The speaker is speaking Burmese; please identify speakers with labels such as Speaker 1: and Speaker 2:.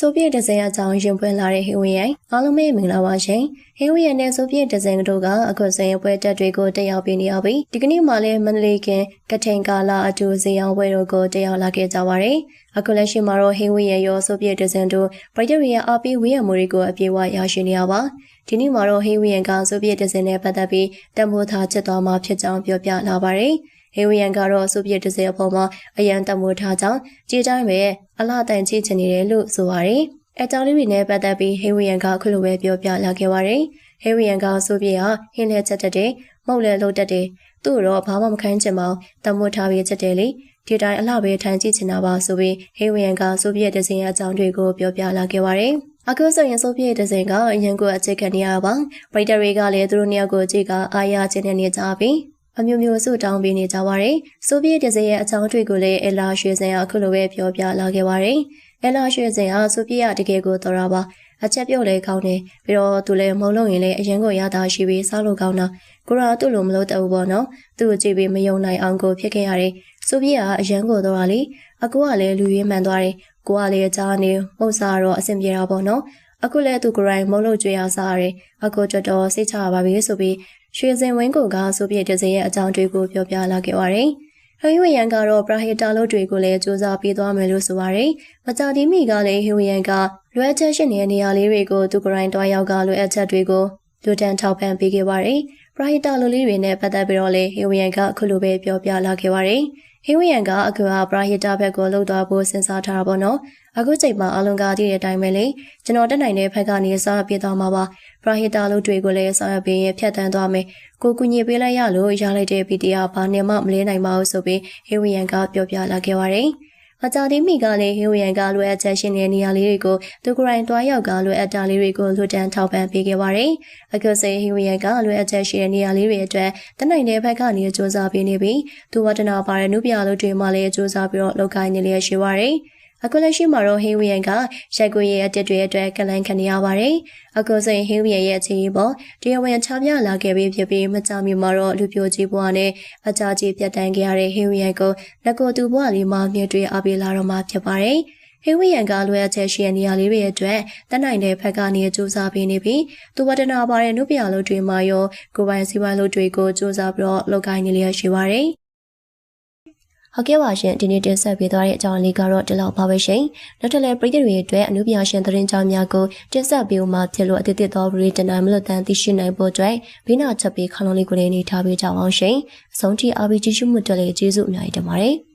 Speaker 1: ဆိုဗီယက်ဒဇင်အကြောင်းရင်ပွင့်လာတဲ့ဟေဝီယန်အားလုံးပဲမင်္ဂလာပါရှင်ဟေဝီယန်နဲ့ဆိုဗီယက်ဒဇင်တို့ကအခုဆိုရင်ပွဲတက်တွေကိုတက်ရောက်ပြီးနေရပြီဒီကနေ့မှလည်းမန္တလေးကကထိန်ကာလာအတူဇေယျပွဲတို့ကိုတက်ရောက်လာခဲ့ကြပါတယ်အခုလက်ရှိမှာတော့ဟေဝီယန်ရောဆိုဗီယက်ဒဇင်တို့ပရိုဂျက်ရီယာအားပေးဝေးရမှုတွေကိုအပြေအဝရရှိနေရပါဒီနေ့မှာတော့ဟေဝီယန်ကဆိုဗီယက်ဒဇင်နဲ့ပတ်သက်ပြီးတမိုးထားချက်သွားမှာဖြစ်ကြောင်းပြောပြလာပါတယ် ဟေဝီယန်ကတော့ဆိုဗီယက်ဒဇင်အပေါ်မှာအရန်တမိုးထားကြောင်းကြည်တိုင်းပဲအလှတန်ချချင်နေတယ်လို့ဆိုပါတယ်။အကြောင်းလေးတွေနဲ့ပတ်သက်ပြီးဟေဝီယန်ကအခုလိုပဲပြောပြလာခဲ့ပါတယ်။ဟေဝီယန်ကဆိုဗီယက်ဟင်းလဲချက်တက်တယ်၊မဟုတ်လဲလှုပ်တက်တယ်။သူ့တော့ဘာမှမခိုင်းချင်ပါဘူး။တမိုးထားပြီးချက်တယ်လေ။ဒီတိုင်းအလှပဲထိုင်ကြည့်ချင်တာပါဆိုပြီးဟေဝီယန်ကဆိုဗီယက်ဒဇင်ရဲ့အကြောင်းတွေကိုပြောပြလာခဲ့ပါတယ်။အခုဆိုရင်ဆိုဗီယက်ဒဇင်ကအရင်ကအခြေခံနေရပါ။ပရိတတွေကလည်းသူတို့နှစ်ယောက်ကိုကြည့်ကအားရခြင်းနဲ့နေကြပြီ။ အမျိုးမျိုးစုတောင်းပေးနေကြပါတယ်။ဆိုဗီယက်ဒဇင်ရဲ့အကြောင်းတွေကိုလည်းအလာရွှေစင်ကအခုလိုပဲပြောပြလာခဲ့ပါတယ်။အလာရွှေစင်ကဆိုဗီယက်တကယ်ကိုတော်တာပါ။အချက်ပြုတ်လဲကောင်းတယ်။ပြီးတော့သူလည်းမုံလုံးရင်လည်းအရင်ကရတာရှိပြီးစားလို့ကောင်းတာ။ကိုရာသူ့လိုမလို့တအူပေါ့နော်။သူ့ကိုကြည့်ပြီးမယုံနိုင်အောင်ကိုဖြစ်ခဲ့ရတယ်။ဆိုဗီယက်ကအရင်ကိုတော်တာလေ။အကူကလည်းလူရင်းမှန်သွားတယ်။ကိုကလည်းအချားနေမှုတ်စားတော့အဆင်ပြေတာပေါ့နော်။အခုလည်းသူကိုယ်တိုင်မုံလို့ကြွေရစားရတယ်။အခုကြတော့စိတ်ချပါပြီဆိုပြီးရွှေစင်ဝင်းကိုကဆိုပြတဲ့စေရဲ့အကြောင်းတွေကိုပြောပြလာခဲ့ပါတယ်။ဟိဝီယန်ကတော့ပရာဟီတာလို့တွေကိုလည်းစူးစမ်းပေးသွားမယ်လို့ဆိုပါတယ်။မကြတီမီကလည်းဟိဝီယန်ကလွယ်ချက်ရှိနေတဲ့နေရာလေးတွေကိုသူကိုယ်တိုင်တွားရောက်ကလွယ်အချက်တွေကိုလူတန်းထောက်ပံ့ပေးခဲ့ပါတယ်။ပရာဟီတာလိုလေးတွေနဲ့ပတ်သက်ပြီးတော့လည်းဟိဝီယန်ကအခုလိုပဲပြောပြလာခဲ့ပါတယ်။ ဟိဝီယန်ကအခုဟာပရာဟီတာဘက်ကိုလှုပ်သွားဖို့စဉ်းစားထားတာပေါ့နော်။အခုချိန်မှာအလုံးကားတည်တဲ့အတိုင်းပဲလေကျွန်တော်တက်နိုင်တဲ့ဘက်ကနေစားပြသွားမှာပါပရာဟီတာလို့တွေကိုလည်းဆောင်ရွက်ပေးရင်ဖြတ်တန်းသွားမယ်ကိုကူညီပေးလိုက်ရလို့ရလိုက်တဲ့ဗီဒီယိုဘာနဲ့မှမလဲနိုင်ပါဘူးဆိုပြီးဟေဝီယန်ကပြောပြလာခဲ့ပါတယ် မကြသေးမီကလည်းဟေဝီယန်ကလွယ်အချက်ရှင်တဲ့နေရာလေးတွေကိုသူကိုယ်တိုင်တွားရောက်ကလွယ်အပ်တာလေးတွေကိုလွတ်တန်းထောက်ပံ့ပေးခဲ့ပါတယ်။အခုစေဟေဝီယန်ကလွယ်အချက်ရှင်တဲ့နေရာလေးတွေအတွက်တနိုင်တဲ့ဘက်ကနေစ조사ပေးနေပြီးသူဝတ္တနာပါတဲ့နုပြလို့တွေမှလည်းစ조사ပြီးတော့လောက်ကိုင်းနေလျက်ရှိပါတယ်။ အခုလက်ရှိမှာတော့ဟေးဝီယန်ကရက်ကွေရဲ့အတက်တွေအတွက်ကလန်ခံနေရပါတယ်။အခုဆိုရင်ဟေးဝီယန်ရဲ့အခြေအနေပေါ်တရားဝင်ချပြလာခဲ့ပြီးဖြစ်ပြီးမကြမီမှာတော့လူပြိုကြီးဘွားနဲ့အကြကြီးပြတ်တန်းခဲ့ရတဲ့ဟေးဝီယန်ကိုလက်ကိုသူဘွားလေးမှမြင်တွေ့အပေးလာတော့မှဖြစ်ပါတယ်။ဟေးဝီယန်ကလွယ်အချက်ရှိတဲ့နေရာလေးတွေအတွက်တနိုင်တဲ့ဖက်ကနေစူးစမ်းပေးနေပြီးသူဝတ္တနာပါတဲ့နုပြလို့တွေမှာရောကိုပိုင်စီပိုင်းလို့တွေကိုစူးစမ်းပြီးတော့လောက်ကိုင်းနေလျက်ရှိပါတယ်။ ဟုတ်ကဲ့ပါရှင်ဒီနေ့တင်ဆက်ပေးသွားတဲ့အကြောင်းလေးကတော့ဒီလောက်ပါပဲရှင်နောက်ထပ်လည်းပရိသတ်တွေအတွက်အနုပညာရှင်သတင်းကြောင်းများကိုတင်ဆက်ပေးဦးမှာဖြစ်လို့အသစ်သစ်သောဗရီတနိုင်မလို့တန်သိရှိနိုင်ဖို့အတွက်ဘိနာချက်ပေးခေါင်းလုံးလေးကိုလည်းနေထားပေးကြအောင်ရှင်အဆုံးထိ RPG ရှုမှုတွေလည်းကျေးဇူးအများကြီးတင်ပါတယ်